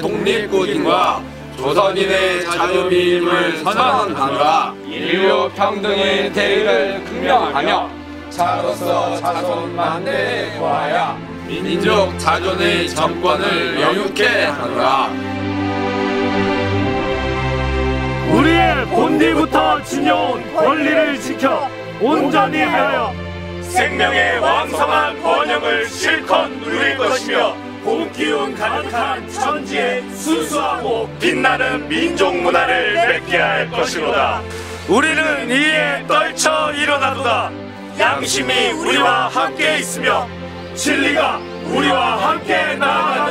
독립국인과 조선인의 자주민임을 선언하노라 인류 평등의 대의를 극명하며 자로서 자손 만대에 구하여 민족 자존의 정권을 영육케 하노라. 우리의 본디부터 지녀온 권리를 지켜 온전히 하여 생명의 왕성한 번영을 실컷 누릴 것이며 봄 기운 가득한 천지에 순수하고 빛나는 민족 문화를 맺게 할 것이로다. 우리는 이에 떨쳐 일어나도다. 양심이 우리와 함께 있으며 진리가 우리와 함께 나아가는 도다.